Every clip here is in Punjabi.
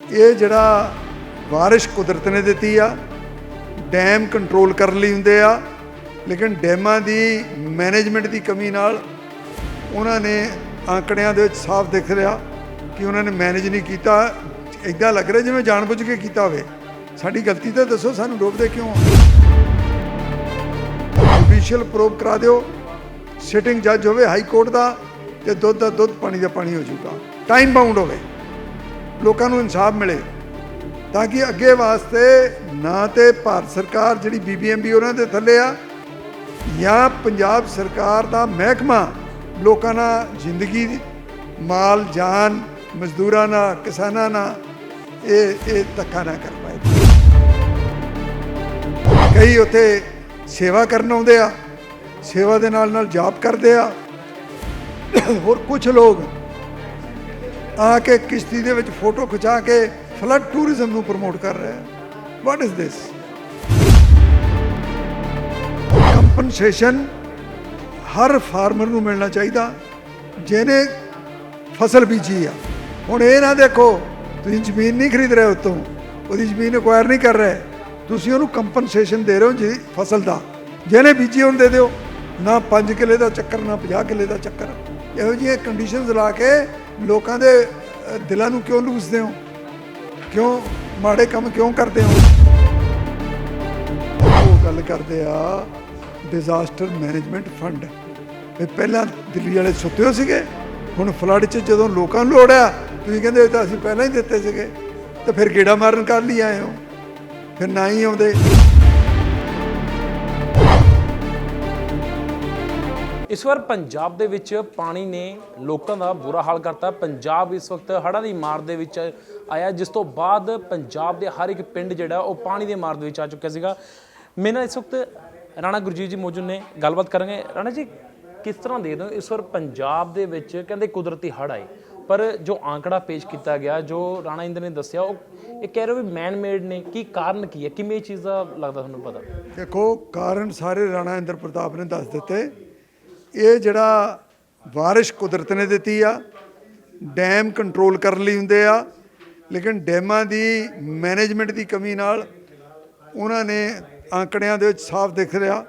ਇਹ ਜਿਹੜਾ ਬਾਰਿਸ਼ ਕੁਦਰਤ ਨੇ ਦਿੱਤੀ ਆ, ਡੈਮ ਕੰਟਰੋਲ ਕਰਨ ਲਈ ਹੁੰਦੇ ਆ, ਲੇਕਿਨ ਡੈਮਾਂ ਦੀ ਮੈਨੇਜਮੈਂਟ ਦੀ ਕਮੀ ਨਾਲ ਉਹਨਾਂ ਨੇ ਆંકੜਿਆਂ ਦੇ ਵਿੱਚ ਸਾਫ਼ ਦਿਖ ਰਿਹਾ ਕਿ ਉਹਨਾਂ ਨੇ ਮੈਨੇਜ ਨਹੀਂ ਕੀਤਾ। ਇਦਾਂ ਲੱਗ ਰਿਹਾ ਜਿਵੇਂ ਜਾਣਬੁੱਝ ਕੇ ਕੀਤਾ ਹੋਵੇ। ਸਾਡੀ ਗਲਤੀ ਤਾਂ ਦੱਸੋ, ਸਾਨੂੰ ਡੋਬਦੇ ਕਿਉਂ ਜੁਡੀਸ਼ੀਅਲ ਪ੍ਰੋਬ ਕਰਾ ਦਿਓ। ਸਿਟਿੰਗ ਜੱਜ ਹੋਵੇ ਹਾਈ ਕੋਰਟ ਦਾ, ਤੇ ਦੁੱਧ ਦਾ ਦੁੱਧ, ਪਾਣੀ ਦਾ ਪਾਣੀ ਹੋ ਜਾਊਗਾ। ਟਾਈਮ ਬਾਉਂਡ ਹੋਵੇ। ਲੋਕਾਂ ਨੂੰ ਇਨਸਾਫ ਮਿਲੇ ਤਾਂ ਕਿ ਅੱਗੇ ਵਾਸਤੇ ਨਾ ਤੇ ਭਾਰਤ ਸਰਕਾਰ ਜਿਹੜੀ ਬੀਬੀਐਮਬੀ ਉਹਨਾਂ ਦੇ ਥੱਲੇ ਆ ਜਾਂ ਪੰਜਾਬ ਸਰਕਾਰ ਦਾ ਮਹਿਕਮਾ ਲੋਕਾਂ ਨਾਲ ਜ਼ਿੰਦਗੀ, ਮਾਲ, ਜਾਨ, ਮਜ਼ਦੂਰਾਂ ਨਾਲ, ਕਿਸਾਨਾਂ ਨਾਲ ਇਹ ਇਹ ਧੱਕਾ ਨਾ ਕਰ ਪਾਏ। ਕਈ ਉੱਥੇ ਸੇਵਾ ਕਰਨ ਆਉਂਦੇ ਆ, ਸੇਵਾ ਦੇ ਨਾਲ ਨਾਲ ਜਾਪ ਕਰਦੇ ਆ। ਹੋਰ ਕੁਝ ਲੋਕ ਆ ਕੇ ਕਿਸ਼ਤੀ ਦੇ ਵਿੱਚ ਫੋਟੋ ਖਿਚਾ ਕੇ ਫਲੱਡ ਟੂਰਿਜ਼ਮ ਨੂੰ ਪ੍ਰਮੋਟ ਕਰ ਰਿਹਾ ਆ ਵਾਟ ਇਜ਼ ਦਿਸ ਕੰਪਨਸੇਸ਼ਨ ਹਰ ਫਾਰਮਰ ਨੂੰ ਮਿਲਣਾ ਚਾਹੀਦਾ, ਜਿਹਨੇ ਫਸਲ ਬੀਜੀ ਆ। ਹੁਣ ਇਹ ਨਾ ਦੇਖੋ, ਤੁਸੀਂ ਜ਼ਮੀਨ ਨਹੀਂ ਖਰੀਦ ਰਹੇ ਉਤੋਂ, ਉਹਦੀ ਜ਼ਮੀਨ ਐਕਵਾਇਰ ਨਹੀਂ ਕਰ ਰਹੇ, ਤੁਸੀਂ ਉਹਨੂੰ ਕੰਪਨਸੇਸ਼ਨ ਦੇ ਰਹੇ ਹੋ ਜੀ ਫਸਲ ਦਾ। ਜਿਹਨੇ ਬੀਜੀ ਉਹਨੂੰ ਦੇ ਦਿਓ। ਨਾ 5 ਕਿੱਲੇ ਦਾ ਚੱਕਰ, ਨਾ 50 ਕਿੱਲੇ ਦਾ ਚੱਕਰ। ਇਹੋ ਜਿਹੀਆਂ ਕੰਡੀਸ਼ਨਸ ਲਾ ਕੇ ਲੋਕਾਂ ਦੇ ਦਿਲਾਂ ਨੂੰ ਕਿਉਂ ਲੂਸਦੇ ਹੋ? ਕਿਉਂ ਮਾੜੇ ਕੰਮ ਕਿਉਂ ਕਰਦੇ ਹੋ? ਉਹ ਗੱਲ ਕਰਦੇ ਆ ਡਿਜ਼ਾਸਟਰ ਮੈਨੇਜਮੈਂਟ ਫੰਡ ਇਹ ਪਹਿਲਾਂ ਦਿੱਲੀ ਵਾਲੇ ਸੁੱਤੇ ਹੋ ਸੀਗੇ, ਹੁਣ ਫਲੱਡ 'ਚ ਜਦੋਂ ਲੋਕਾਂ ਨੂੰ ਲੋੜ ਆ, ਤੁਸੀਂ ਕਹਿੰਦੇ ਤਾਂ ਅਸੀਂ ਪਹਿਲਾਂ ਹੀ ਦਿੱਤੇ ਸੀਗੇ, ਤੇ ਫਿਰ ਗੇੜਾ ਮਾਰਨ ਕਰ ਲਈ ਆਏ ਹੋ। ਫਿਰ ਨਾ ਹੀ ਆਉਂਦੇ। ਇਸ ਵਾਰ ਪੰਜਾਬ ਦੇ ਵਿੱਚ ਪਾਣੀ ਨੇ ਲੋਕਾਂ ਦਾ ਬੁਰਾ ਹਾਲ ਕਰਤਾ। ਪੰਜਾਬ ਇਸ ਵਕਤ ਹੜ੍ਹਾਂ ਦੀ ਮਾਰ ਦੇ ਵਿੱਚ ਆਇਆ, ਜਿਸ ਤੋਂ ਬਾਅਦ ਪੰਜਾਬ ਦੇ ਹਰ ਇੱਕ ਪਿੰਡ ਜਿਹੜਾ, ਉਹ ਪਾਣੀ ਦੀ ਮਾਰ ਦੇ ਵਿੱਚ ਆ ਚੁੱਕਿਆ ਸੀਗਾ। ਮੇਰੇ ਨਾਲ ਇਸ ਵਕਤ ਰਾਣਾ ਗੁਰਜੀਤ ਜੀ ਮੌਜੂਦ ਨੇ, ਗੱਲਬਾਤ ਕਰਾਂਗੇ। ਰਾਣਾ ਜੀ, ਕਿਸ ਤਰ੍ਹਾਂ ਦੇ ਦੋ ਇਸ ਵਾਰ ਪੰਜਾਬ ਦੇ ਵਿੱਚ ਕਹਿੰਦੇ ਕੁਦਰਤੀ ਹੜ੍ਹ ਆਏ, ਪਰ ਜੋ ਆંકੜਾ ਪੇਸ਼ ਕੀਤਾ ਗਿਆ, ਜੋ ਰਾਣਾ ਇੰਦਰ ਨੇ ਦੱਸਿਆ, ਉਹ ਇਹ ਕਹਿ ਰਹੇ ਵੀ ਮੈਨ ਮੇਡ ਨੇ। ਕੀ ਕਾਰਨ ਕੀ ਹੈ? ਕਿਵੇਂ ਇਹ ਚੀਜ਼ ਦਾ ਲੱਗਦਾ ਤੁਹਾਨੂੰ ਪਤਾ? ਦੇਖੋ, ਕਾਰਨ ਸਾਰੇ ਰਾਣਾ ਇੰਦਰ ਪ੍ਰਤਾਪ ਨੇ ਦੱਸ ਦਿੱਤੇ। ਇਹ ਜਿਹੜਾ ਬਾਰਿਸ਼ ਕੁਦਰਤ ਨੇ ਦਿੱਤੀ ਆ, ਡੈਮ ਕੰਟਰੋਲ ਕਰਨ ਲਈ ਹੁੰਦੇ ਆ, ਲੇਕਿਨ ਡੈਮਾਂ ਦੀ ਮੈਨੇਜਮੈਂਟ ਦੀ ਕਮੀ ਨਾਲ ਉਹਨਾਂ ਨੇ ਆંકੜਿਆਂ ਦੇ ਵਿੱਚ ਸਾਫ਼ ਦਿਖ ਰਿਹਾ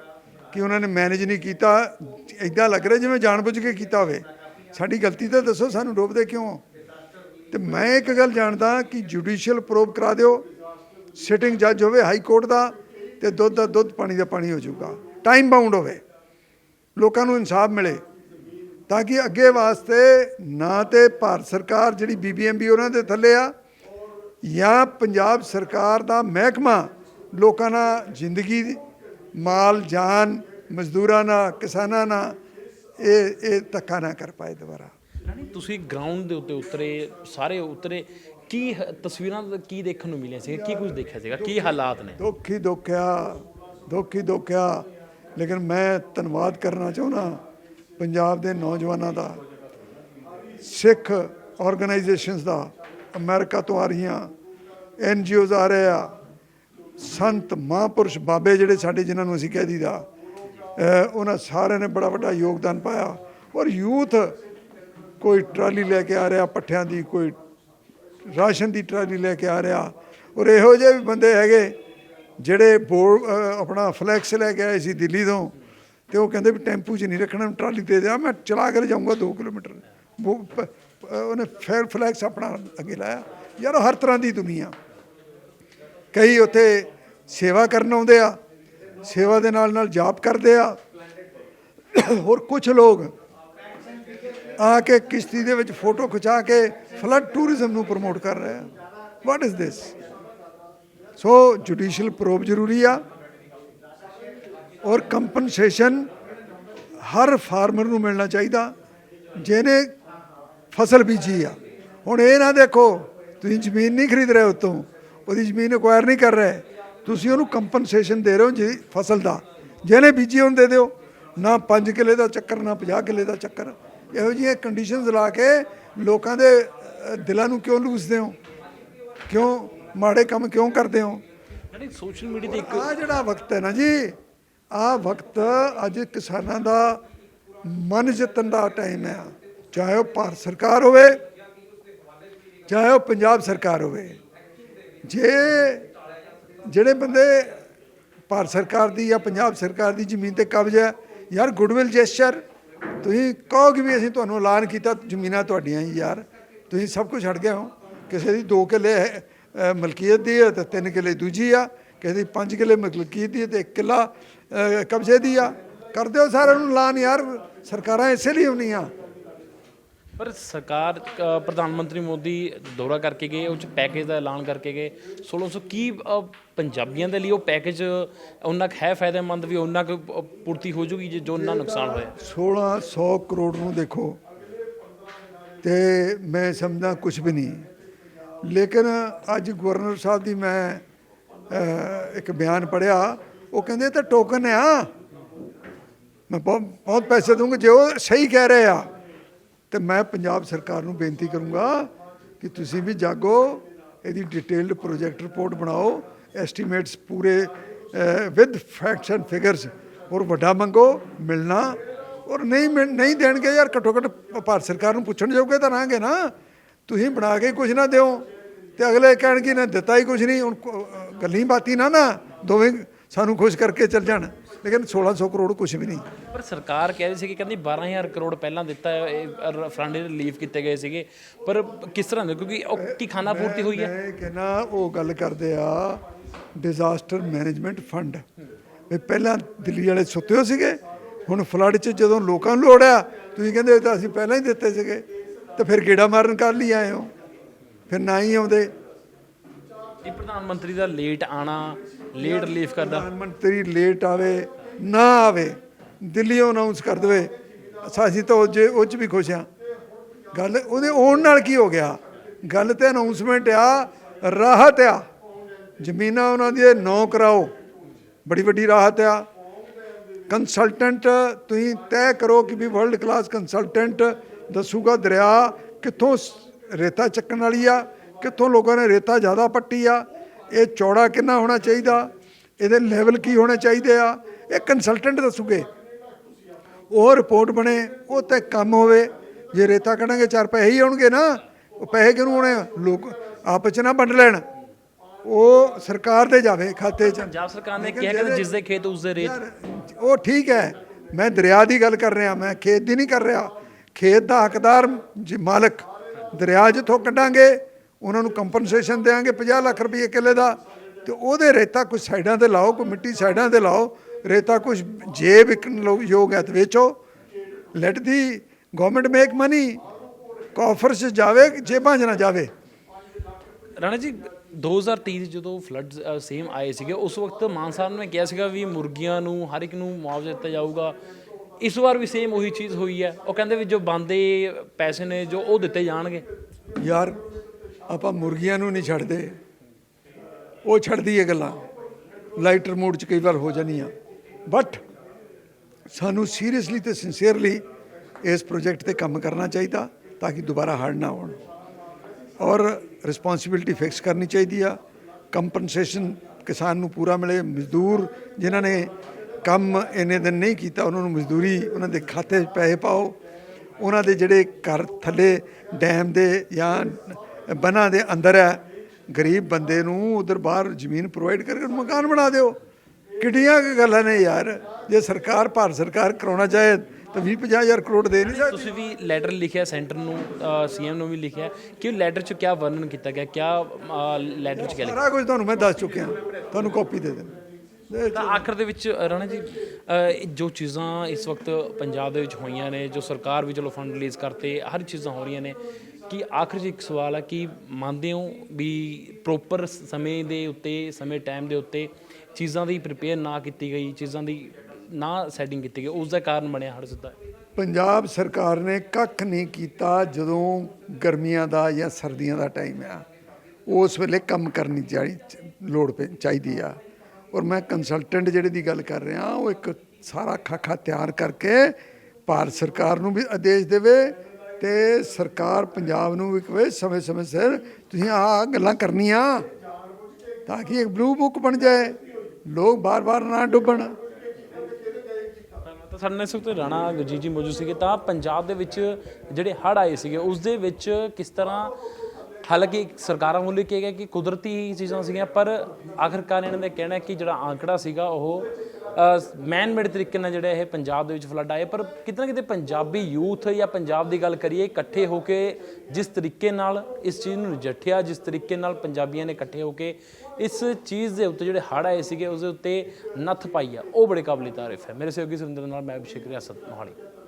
ਕਿ ਉਹਨਾਂ ਨੇ ਮੈਨੇਜ ਨਹੀਂ ਕੀਤਾ। ਇਦਾਂ ਲੱਗ ਰਿਹਾ ਜਿਵੇਂ ਜਾਣਬੁੱਝ ਕੇ ਕੀਤਾ ਹੋਵੇ। ਸਾਡੀ ਗਲਤੀ ਤਾਂ ਦੱਸੋ, ਸਾਨੂੰ ਡੋਬਦੇ ਕਿਉਂ? ਹੋ? ਤੇ ਮੈਂ ਇੱਕ ਗੱਲ ਜਾਣਦਾ ਕਿ ਜੁਡੀਸ਼ੀਅਲ ਪ੍ਰੋਬ ਕਰਾ ਦਿਓ। ਸਿਟਿੰਗ ਜੱਜ ਹੋਵੇ ਹਾਈ ਕੋਰਟ ਦਾ, ਤੇ ਦੁੱਧ ਦਾ ਦੁੱਧ, ਪਾਣੀ ਦਾ ਪਾਣੀ ਹੋ ਜਾਊਗਾ। ਟਾਈਮ ਬਾਉਂਡ ਹੋਵੇ। ਲੋਕਾਂ ਨੂੰ ਇਨਸਾਫ ਮਿਲੇ ਤਾਂ ਕਿ ਅੱਗੇ ਵਾਸਤੇ ਨਾ ਤੇ ਭਾਰਤ ਸਰਕਾਰ ਜਿਹੜੀ ਬੀਬੀਐਮਬੀ ਉਹਨਾਂ ਦੇ ਥੱਲੇ ਆ ਜਾਂ ਪੰਜਾਬ ਸਰਕਾਰ ਦਾ ਮਹਿਕਮਾ ਲੋਕਾਂ ਨਾਲ ਜ਼ਿੰਦਗੀ ਮਾਲ ਜਾਨ ਮਜ਼ਦੂਰਾਂ ਨਾਲ ਕਿਸਾਨਾਂ ਨਾਲ ਇਹ ਇਹ ਧੱਕਾ ਨਾ ਕਰ ਪਾਏ ਦੁਬਾਰਾ। ਤੁਸੀਂ ਗਰਾਊਂਡ ਦੇ ਉੱਤੇ ਉਤਰੇ ਸਾਰੇ ਉਤਰੇ ਕੀ ਤਸਵੀਰਾਂ ਕੀ ਦੇਖਣ ਨੂੰ ਮਿਲਿਆ ਸੀ? ਕੀ ਕੁਝ ਦੇਖਿਆ ਸੀਗਾ? ਕੀ ਹਾਲਾਤ ਨੇ? ਦੁੱਖ ਹੀ ਦੁੱਖਿਆ ਦੁੱਖ ਹੀ ਦੁੱਖਿਆ ਲੇਕਿਨ ਮੈਂ ਧੰਨਵਾਦ ਕਰਨਾ ਚਾਹੁੰਦਾ ਪੰਜਾਬ ਦੇ ਨੌਜਵਾਨਾਂ ਦਾ, ਸਿੱਖ ਆਰਗੇਨਾਈਜੇਸ਼ਨਸ ਦਾ, ਅਮਰੀਕਾ ਤੋਂ ਆ ਰਹੀਆਂ ਐਨ ਜੀਓਜ਼ ਆ ਰਹੇ ਆ, ਸੰਤ ਮਹਾਂਪੁਰਸ਼ ਬਾਬੇ ਜਿਹੜੇ ਸਾਡੇ ਜਿਨ੍ਹਾਂ ਨੂੰ ਅਸੀਂ ਕਹਿ ਦੀਦਾ ਉਹਨਾਂ ਸਾਰਿਆਂ ਨੇ ਬੜਾ ਵੱਡਾ ਯੋਗਦਾਨ ਪਾਇਆ ਔਰ ਯੂਥ ਕੋਈ ਟਰਾਲੀ ਲੈ ਕੇ ਆ ਰਿਹਾ ਪੱਠਿਆਂ ਦੀ, ਕੋਈ ਰਾਸ਼ਨ ਦੀ ਟਰਾਲੀ ਲੈ ਕੇ ਆ ਰਿਹਾ ਔਰ ਇਹੋ ਜਿਹੇ ਵੀ ਬੰਦੇ ਹੈਗੇ ਜਿਹੜੇ ਬੋਰਡ ਆਪਣਾ ਫਲੈਕਸ ਲੈ ਕੇ ਆਏ ਸੀ ਦਿੱਲੀ ਤੋਂ, ਤੇ ਉਹ ਕਹਿੰਦੇ ਵੀ ਟੈਂਪੂ 'ਚ ਨਹੀਂ ਰੱਖਣਾ, ਟਰਾਲੀ ਤੇ ਦਿਆ, ਮੈਂ ਚਲਾ ਕੇ ਜਾਊਂਗਾ 2 ਕਿਲੋਮੀਟਰ। ਉਹ ਉਹਨੇ ਫੇਰ ਫਲੈਕਸ ਆਪਣਾ ਅੱਗੇ ਲਾਇਆ। ਯਾਰ ਹਰ ਤਰ੍ਹਾਂ ਦੀ ਦੁਨੀਆ। ਕਈ ਉੱਥੇ ਸੇਵਾ ਕਰਨ ਆਉਂਦੇ ਆ, ਸੇਵਾ ਦੇ ਨਾਲ ਨਾਲ ਜਾਪ ਕਰਦੇ ਆ। ਹੋਰ ਕੁਝ ਲੋਕ ਆ ਕੇ ਕਿਸ਼ਤੀ ਦੇ ਵਿੱਚ ਫੋਟੋ ਖਿਚਾ ਕੇ ਫਲੱਡ ਟੂਰਿਜ਼ਮ ਨੂੰ ਪ੍ਰਮੋਟ ਕਰ ਰਹੇ ਆ। What is this so judicial probe ਜ਼ਰੂਰੀ ਆ। ਔਰ ਕੰਪਨਸੇਸ਼ਨ ਹਰ ਫਾਰਮਰ ਨੂੰ ਮਿਲਣਾ ਚਾਹੀਦਾ, ਜਿਹਨੇ ਫਸਲ ਬੀਜੀ ਆ। ਹੁਣ ਇਹ ਨਾ ਦੇਖੋ, ਤੁਸੀਂ ਜ਼ਮੀਨ ਨਹੀਂ ਖਰੀਦ ਰਹੇ ਉਤੋਂ, ਉਹਦੀ ਜ਼ਮੀਨ ਐਕਵਾਇਰ ਨਹੀਂ ਕਰ ਰਹੇ, ਤੁਸੀਂ ਉਹਨੂੰ ਕੰਪਨਸੇਸ਼ਨ ਦੇ ਰਹੇ ਹੋ ਜੀ ਫਸਲ ਦਾ। ਜਿਹਨੇ ਬੀਜੀ ਉਹਨੂੰ ਦੇ ਦਿਓ। ਨਾ 5 ਕਿੱਲੇ ਦਾ ਚੱਕਰ, ਨਾ 50 ਕਿੱਲੇ ਦਾ ਚੱਕਰ। ਇਹੋ ਜਿਹੀਆਂ ਕੰਡੀਸ਼ਨਸ ਲਾ ਕੇ ਲੋਕਾਂ ਦੇ ਦਿਲਾਂ ਨੂੰ ਕਿਉਂ ਲੂਸਦੇ ਹੋ? ਕਿਉਂ ਮਾੜੇ ਕੰਮ ਕਿਉਂ ਕਰਦੇ ਹੋ? ਰਾਣੀ ਸੋਸ਼ਲ ਮੀਡੀਆ ਤੇ ਇੱਕ ਆ ਜਿਹੜਾ ਵਕਤ ਹੈ ਨਾ ਜੀ ਆ ਵਕਤ ਅੱਜ ਕਿਸਾਨਾਂ ਦਾ ਮਨ ਜਿੱਤਣ ਦਾ ਟਾਈਮ ਹੈ। ਚਾਹੇ ਉਹ ਭਾਰਤ ਸਰਕਾਰ ਹੋਵੇ ਚਾਹੇ ਉਹ ਪੰਜਾਬ ਸਰਕਾਰ ਹੋਵੇ। ਜੇ ਜਿਹੜੇ ਬੰਦੇ ਭਾਰਤ ਸਰਕਾਰ ਦੀ ਜਾਂ ਪੰਜਾਬ ਸਰਕਾਰ ਦੀ ਜ਼ਮੀਨ ਤੇ ਕਬਜ਼ਾ ਹੈ, ਯਾਰ ਗੁੱਡਵਿਲ ਜੈਸਚਰ ਤੁਸੀਂ ਕਹੋਗੇ ਵੀ ਅਸੀਂ ਤੁਹਾਨੂੰ ਐਲਾਨ ਕੀਤਾ ਜ਼ਮੀਨਾਂ ਤੁਹਾਡੀਆਂ ਹੀ ਯਾਰ। ਤੁਸੀਂ ਸਭ ਕੁਝ ਛੱਡ ਗਏ ਹੋ। ਕਿਸੇ ਦੀ 2 ਕਿੱਲੇ ਮਲਕੀਅਤ ਦੀ ਹੈ ਤੇ 3 ਕਿੱਲੇ ਦੂਜੀ ਆ। ਕਿਸੇ ਦੀ 5 ਕਿੱਲੇ ਮਲਕੀਅਤ ਦੀ ਹੈ ਤੇ 1 ਕਿੱਲਾ ਕਬਜ਼ੇ ਦੀ ਆ। ਕਰ ਦਿਓ ਸਾਰਿਆਂ ਨੂੰ ਐਲਾਨ ਯਾਰ ਸਰਕਾਰਾਂ ਇਸੇ ਲਈ ਹੁੰਦੀਆਂ ਪਰ ਸਰਕਾਰ ਪ੍ਰਧਾਨ ਮੰਤਰੀ ਮੋਦੀ ਦੌਰਾ ਕਰਕੇ ਗਏ ਉਹ ਚ ਪੈਕੇਜ ਦਾ ਐਲਾਨ ਕਰਕੇ ਗਏ। 1600 ਕੀ ਪੰਜਾਬੀਆਂ ਦੇ ਲਈ ਉਹ ਪੈਕੇਜ ਉਹਨਾਂ ਕੁ ਹੈ ਫਾਇਦੇਮੰਦ ਵੀ ਉਹਨਾਂ ਕੁ ਪੂਰਤੀ ਹੋ ਜੂਗੀ ਜੇ ਜੋ ਉਹਨਾਂ ਨੁਕਸਾਨ ਹੋਇਆ? 1600 ਕਰੋੜ ਨੂੰ ਦੇਖੋ। ਤੇ ਮੈਂ ਸਮਝਦਾ ਕੁਝ ਵੀ ਨਹੀਂ। ਲੇਕਿਨ ਅੱਜ ਗਵਰਨਰ ਸਾਹਿਬ ਦੀ ਮੈਂ ਇੱਕ ਬਿਆਨ ਪੜਿਆ ਉਹ ਕਹਿੰਦੇ ਇਹ ਤਾਂ ਟੋਕਨ ਆ। ਮੈਂ ਬਹੁਤ ਬਹੁਤ ਪੈਸੇ ਦੂੰਗਾ ਜੇ ਉਹ ਸਹੀ ਕਹਿ ਰਹੇ ਆ। ਤੇ ਮੈਂ ਪੰਜਾਬ ਸਰਕਾਰ ਨੂੰ ਬੇਨਤੀ ਕਰੂੰਗਾ ਕਿ ਤੁਸੀਂ ਵੀ ਜਾਗੋ, ਇਹਦੀ ਡਿਟੇਲਡ ਪ੍ਰੋਜੈਕਟ ਰਿਪੋਰਟ ਬਣਾਓ ਐਸਟੀਮੇਟਸ ਪੂਰੇ ਵਿਦ ਫੈਕਟਸ ਐਂਡ ਫਿਗਰਸ ਔਰ ਵੱਡਾ ਮੰਗੋ, ਮਿਲਣਾ। ਔਰ ਨਹੀਂ ਮਿਲ- ਨਹੀਂ ਦੇਣਗੇ ਯਾਰ ਘੱਟੋ ਘੱਟ ਭਾਰਤ ਸਰਕਾਰ ਨੂੰ ਪੁੱਛਣ ਜੋਗੇ ਤਾਂ ਰਹਾਂਗੇ ਨਾ। ਤੁਸੀਂ ਬਣਾ ਕੇ ਕੁਝ ਨਾ ਦਿਓ। ਤੇ ਅਗਲੇ ਕਹਿਣਗੇ ਨਾ ਦਿੱਤਾ ਹੀ ਕੁਝ ਨਹੀਂ ਹੁਣ ਕੋ- ਗੱਲੀ ਬਾਤੀ ਨਾ ਨਾ ਦੋਵੇਂ ਸਾਨੂੰ ਖੁਸ਼ ਕਰਕੇ ਚੱਲ ਜਾਣ। ਲੇਕਿਨ 1600 ਕਰੋੜ ਕੁਝ ਵੀ ਨਹੀਂ। ਪਰ ਸਰਕਾਰ ਕਹਿ ਰਹੀ ਸੀ ਕਿ ਕਹਿੰਦੀ 12000 ਕਰੋੜ ਪਹਿਲਾਂ ਦਿੱਤਾ ਇਹ ਫੰਡ ਰਿਲੀਫ ਕੀਤੇ ਗਏ ਸੀਗੇ। ਪਰ ਕਿਸ ਤਰ੍ਹਾਂ ਦੇ ਕਿਉਂਕਿ ਉਹ ਕੀ ਖਾਨਾ ਪੂਰਤੀ ਹੋਈ ਹੈ। ਮੈਂ ਕਹਿੰਦਾ ਉਹ ਗੱਲ ਕਰਦੇ ਆ ਡਿਜ਼ਾਸਟਰ ਮੈਨੇਜਮੈਂਟ ਫੰਡ ਵੀ ਪਹਿਲਾਂ ਦਿੱਲੀ ਵਾਲੇ ਸੁੱਤੇ ਹੋ ਸੀਗੇ ਹੁਣ ਫਲੱਡ 'ਚ ਜਦੋਂ ਲੋਕਾਂ ਨੂੰ ਲੋੜ ਆ ਤੁਸੀਂ ਕਹਿੰਦੇ ਇਹ ਤਾਂ ਅਸੀਂ ਪਹਿਲਾਂ ਹੀ ਦਿੱਤੇ ਸੀਗੇ। ਤੇ ਫਿਰ ਗੇੜਾ ਮਾਰਨ ਕਰ ਲਈ ਆਏ ਹੋ। ਫਿਰ ਨਾ ਹੀ ਆਉਂਦੇ। ਇਹ ਪ੍ਰਧਾਨ ਮੰਤਰੀ ਦਾ ਲੇਟ ਆਣਾ ਲੇਟ ਰਿਲੀਫ ਕਰਦਾ। ਪ੍ਰਧਾਨ ਮੰਤਰੀ ਲੇਟ ਆਵੇ ਨਾ ਆਵੇ ਦਿੱਲੀੋਂ ਅਨਾਉਂਸ ਕਰ ਦੇਵੇ। ਅਸੀਂ ਤਾਂ ਉਹ ਉਹ 'ਚ ਵੀ ਖੁਸ਼ ਆ ਗੱਲ ਉਹਦੇ ਆਉਣ ਨਾਲ ਕੀ ਹੋ ਗਿਆ? ਗੱਲ ਤੇ ਅਨਾਉਂਸਮੈਂਟ ਆ ਰਾਹਤ ਆ। ਜ਼ਮੀਨਾਂ ਉਹਨਾਂ ਦੀ ਨੌ ਕਰਾਓ। ਬੜੀ ਵੱਡੀ ਰਾਹਤ ਆ। ਕੰਸਲਟੈਂਟ ਤੁਸੀਂ ਤੈਅ ਕਰੋ ਕਿ ਵੀ ਵਰਲਡ ਕਲਾਸ ਕੰਸਲਟੈਂਟ ਦੱਸੂਗਾ ਦਰਿਆ ਕਿੱਥੋਂ ਰੇਤਾ ਚੱਕਣ ਵਾਲੀ ਆ ਕਿੱਥੋਂ ਲੋਕਾਂ ਨੇ ਰੇਤਾ ਜ਼ਿਆਦਾ ਪੱਟੀ ਆ ਇਹ ਚੌੜਾ ਕਿੰਨਾ ਹੋਣਾ ਚਾਹੀਦਾ ਇਹਦੇ ਲੈਵਲ ਕੀ ਹੋਣੇ ਚਾਹੀਦੇ ਆ ਇਹ ਕੰਸਲਟੈਂਟ ਦੱਸੂਗੇ। ਉਹ ਰਿਪੋਰਟ ਬਣੇ ਉਹ ਤੇ ਕੰਮ ਹੋਵੇ ਜੇ ਰੇਤਾ ਕੱਢਾਂਗੇ ਚਾਰ ਪੈਸੇ ਹੀ ਆਉਣਗੇ ਨਾ ਉਹ ਪੈਸੇ ਕਿਹਨੂੰ ਆਉਣੇ ਆ? ਲੋਕ ਆਪਸ ਚ ਨਾ ਵੰਡ ਲੈਣ। ਉਹ ਸਰਕਾਰ ਦੇ ਜਾਵੇ ਖਾਤੇ ਚ। ਪੰਜਾਬ ਸਰਕਾਰ ਨੇ ਕਿਹਾ ਕਿ ਜਿਸ ਦੇ ਖੇਤ ਉਸ ਦੇ ਰੇਤ ਉਹ ਠੀਕ ਹੈ ਮੈਂ ਦਰਿਆ ਦੀ ਗੱਲ ਕਰ ਰਿਹਾ ਮੈਂ ਖੇਤ ਦੀ ਨਹੀਂ ਕਰ ਰਿਹਾ। ਖੇਤ ਦਾ ਹੱਕਦਾਰ ਜੀ ਮਾਲਕ ਦਰਿਆ ਜਿੱਥੋਂ ਕੱਢਾਂਗੇ, ਉਹਨਾਂ ਨੂੰ ਕੰਪਨਸੇਸ਼ਨ ਦੇਾਂਗੇ 50 ਲੱਖ ਰੁਪਏ ਕਿੱਲੇ ਦਾ, ਤੇ ਉਹਦੇ ਰੇਤਾ ਕੁਝ ਸਾਈਡਾਂ ਤੇ ਲਾਓ, ਕੋਈ ਮਿੱਟੀ ਸਾਈਡਾਂ ਤੇ ਲਾਓ, ਰੇਤਾ ਕੁਝ ਜੇ ਵਿਕਣ ਲੋ- ਯੋਗ ਹੈ ਤੇ ਵੇਚੋ। Let the government make money coffers 'ਚ ਜਾਵੇ, ਜੇਬਾਂ 'ਚ ਨਾ ਜਾਵੇ। ਰਾਣਾ ਜੀ 2023 'ਚ ਜਦੋਂ ਫਲੱਡ ਸੇਮ ਆਏ ਸੀਗੇ, ਉਸ ਵਕਤ ਮਾਨ ਸਾਹਿਬ ਨੇ ਕਿਹਾ ਸੀਗਾ ਵੀ ਮੁਰਗੀਆਂ ਨੂੰ ਹਰ ਇੱਕ ਨੂੰ ਮੁਆਵਜ਼ਾ ਦਿੱਤਾ ਜਾਊਗਾ। ਇਸ ਵਾਰ ਵੀ ਸੇਮ ਉਹੀ ਚੀਜ਼ ਹੋਈ ਹੈ। ਉਹ ਕਹਿੰਦੇ ਵੀ ਜੋ ਬੰਦੇ ਪੈਸੇ ਨੇ, ਜੋ ਉਹ ਦਿੱਤੇ ਜਾਣਗੇ। ਯਾਰ, ਆਪਾਂ ਮੁਰਗੀਆਂ ਨੂੰ ਨਹੀਂ ਛੱਡਦੇ। ਉਹ ਛੱਡਦੀ ਹੈ ਗੱਲਾਂ। ਲਾਈਟਰ ਮੂਡ 'ਚ ਕਈ ਵਾਰ ਹੋ ਜਾਂਦੀਆਂ। ਬਟ ਸਾਨੂੰ ਸੀਰੀਅਸਲੀ ਤੇ ਸਿੰਸੀਅਰਲੀ ਇਸ ਪ੍ਰੋਜੈਕਟ ਤੇ ਕੰਮ ਕਰਨਾ ਚਾਹੀਦਾ ਤਾਂ ਕਿ ਦੁਬਾਰਾ ਹੜ੍ਹ ਨਾ ਹੋਣ ਔਰ ਰਿਸਪੌਂਸਿਬਿਲਟੀ ਫਿਕਸ ਕਰਨੀ ਚਾਹੀਦੀ ਆ। ਕੰਪਨਸੇਸ਼ਨ ਕਿਸਾਨ ਨੂੰ ਪੂਰਾ ਮਿਲੇ। ਮਜ਼ਦੂਰ ਜਿਨ੍ਹਾਂ ਨੇ ਕੰਮ ਇੰਨੇ ਦਿਨ ਨਹੀਂ ਕੀਤਾ ਉਹਨਾਂ ਨੂੰ ਮਜ਼ਦੂਰੀ ਉਹਨਾਂ ਦੇ ਖਾਤੇ 'ਚ ਪੈਸੇ ਪਾਓ ਉਹਨਾਂ ਦੇ ਜਿਹੜੇ ਘਰ ਥੱਲੇ ਡੈਮ ਦੇ ਜਾਂ ਬਨਾਂ ਦੇ ਅੰਦਰ ਹੈ ਗਰੀਬ ਬੰਦੇ ਨੂੰ ਉਧਰ ਬਾਹਰ ਜ਼ਮੀਨ ਪ੍ਰੋਵਾਈਡ ਕਰਕੇ ਮਕਾਨ ਬਣਾ ਦਿਓ। ਕਿੱਡੀਆਂ ਕੁ ਗੱਲਾਂ ਨੇ ਯਾਰ ਜੇ ਸਰਕਾਰ ਭਾਰਤ ਸਰਕਾਰ ਕਰਾਉਣਾ ਚਾਹੇ ਤਾਂ 20 ਹਜ਼ਾਰ ਕਰੋੜ ਦੇ ਨਹੀਂ ਸਕਦੀ। ਤੁਸੀਂ ਵੀ ਲੈਟਰ ਲਿਖਿਆ ਸੈਂਟਰ ਨੂੰ ਸੀਐਮ ਨੂੰ ਵੀ ਲਿਖਿਆ ਕਿ ਲੈਟਰ 'ਚ ਕਿਆ ਵਰਣਨ ਕੀਤਾ ਗਿਆ ਕਿਆ ਲੈਟਰ 'ਚ ਕਿਆ ਲਿਖਿਆ? ਸਾਰਾ ਕੁਝ ਤੁਹਾਨੂੰ ਮੈਂ ਦੱਸ ਚੁੱਕਿਆ ਤੁਹਾਨੂੰ ਕਾਪੀ ਦੇ ਦੇਣਾ ਤਾਂ ਆਖਰ ਦੇ ਵਿੱਚ ਰਾਣਾ ਜੀ ਜੋ ਚੀਜ਼ਾਂ ਇਸ ਵਕਤ ਪੰਜਾਬ ਦੇ ਵਿੱਚ ਹੋਈਆਂ ਨੇ ਜੋ ਸਰਕਾਰ ਵੀ ਚਲੋ ਫੰਡ ਰਿਲੀਜ਼ ਕਰਤੇ ਹਰ ਚੀਜ਼ਾਂ ਹੋ ਰਹੀਆਂ ਨੇ ਕਿ ਆਖਰ 'ਚ ਇੱਕ ਸਵਾਲ ਹੈ ਕਿ ਮੰਨਦੇ ਹੋ ਵੀ ਪ੍ਰੋਪਰ ਸਮੇਂ ਦੇ ਉੱਤੇ ਸਮੇਂ ਟਾਈਮ ਦੇ ਉੱਤੇ ਚੀਜ਼ਾਂ ਦੀ ਪ੍ਰਿਪੇਅਰ ਨਾ ਕੀਤੀ ਗਈ ਚੀਜ਼ਾਂ ਦੀ ਨਾ ਸੈਟਿੰਗ ਕੀਤੀ ਗਈ ਉਸ ਦਾ ਕਾਰਨ ਬਣਿਆ ਹੜ ਸਿੱਧਾ? ਪੰਜਾਬ ਸਰਕਾਰ ਨੇ ਕੱਖ ਨਹੀਂ ਕੀਤਾ ਜਦੋਂ ਗਰਮੀਆਂ ਦਾ ਜਾਂ ਸਰਦੀਆਂ ਦਾ ਟਾਈਮ ਆ। ਉਸ ਵੇਲੇ ਕੰਮ ਕਰਨੀ ਚਾਹੀ ਲੋੜ ਪੈ ਚਾਹੀਦੀ ਆ। ਔਰ ਮੈਂ ਕੰਸਲਟੈਂਟ ਜਿਹੜੇ ਦੀ ਗੱਲ ਕਰ ਰਿਹਾ, ਉਹ ਇੱਕ ਸਾਰਾ ਖਾਖਾ ਤਿਆਰ ਕਰਕੇ ਭਾਰਤ ਸਰਕਾਰ ਨੂੰ ਵੀ ਆਦੇਸ਼ ਦੇਵੇ ਤੇ ਸਰਕਾਰ ਪੰਜਾਬ ਨੂੰ ਵੀ ਕਵੇ, ਸਮੇਂ ਸਮੇਂ ਸਿਰ ਤੁਸੀਂ ਆਹ ਗੱਲਾਂ ਕਰਨੀਆਂ ਤਾਂ ਕਿ ਇੱਕ ਬਲੂ ਬੁੱਕ ਬਣ ਜਾਏ, ਲੋਕ ਬਾਰ-ਬਾਰ ਨਾ ਡੁੱਬਣ। ਸਾਡੇ ਨਾਲ ਇਸ ਰਾਣਾ ਗੁਰਜੀਤ ਜੀ ਮੌਜੂਦ ਸੀਗੇ, ਤਾਂ ਪੰਜਾਬ ਦੇ ਵਿੱਚ ਜਿਹੜੇ ਹੜ੍ਹ ਆਏ ਸੀਗੇ ਉਸ ਦੇ ਵਿੱਚ ਕਿਸ ਤਰ੍ਹਾਂ ਹਾਲਾਂਕਿ ਸਰਕਾਰਾਂ ਵੱਲੋਂ ਕਿਹਾ ਗਿਆ ਕਿ ਕੁਦਰਤੀ ਚੀਜ਼ਾਂ ਸੀਗੀਆਂ, ਪਰ ਆਖਰਕਾਰ ਇਹਨਾਂ ਦਾ ਕਹਿਣਾ ਕਿ ਜਿਹੜਾ ਆંકੜਾ ਸੀਗਾ ਉਹ ਮੈਨ ਮੇਡ ਤਰੀਕੇ ਨਾਲ ਜਿਹੜਾ ਇਹ ਪੰਜਾਬ ਦੇ ਵਿੱਚ ਫਲੱਡ ਆਏ। ਪਰ ਕਿਤੇ ਨਾ ਕਿਤੇ ਪੰਜਾਬੀ ਯੂਥ ਜਾਂ ਪੰਜਾਬ ਦੀ ਗੱਲ ਕਰੀਏ, ਇਕੱਠੇ ਹੋ ਕੇ ਜਿਸ ਤਰੀਕੇ ਨਾਲ ਇਸ ਚੀਜ਼ ਨੂੰ ਨਜਿੱਠਿਆ ਜਿਸ ਤਰੀਕੇ ਨਾਲ ਪੰਜਾਬੀਆਂ ਨੇ ਇਕੱਠੇ ਹੋ ਕੇ ਇਸ ਚੀਜ਼ ਦੇ ਉੱਤੇ ਜਿਹੜੇ ਹੜ੍ਹ ਆਏ ਸੀਗੇ, ਉਸ ਦੇ ਉੱਤੇ ਨੱਥ ਪਾਈ ਆ। ਉਹ ਬੜੇ ਕਾਬਲੇ ਤਾਰੀਫ ਹੈ। ਮੇਰੇ ਸਹਿਯੋਗੀ ਸੁਰਿੰਦਰ ਨਾਲ ਮੈਂ ਅਭਿਸ਼ੇਕ ਰਿਆਸਤ ਮੋਹਾਲੀ।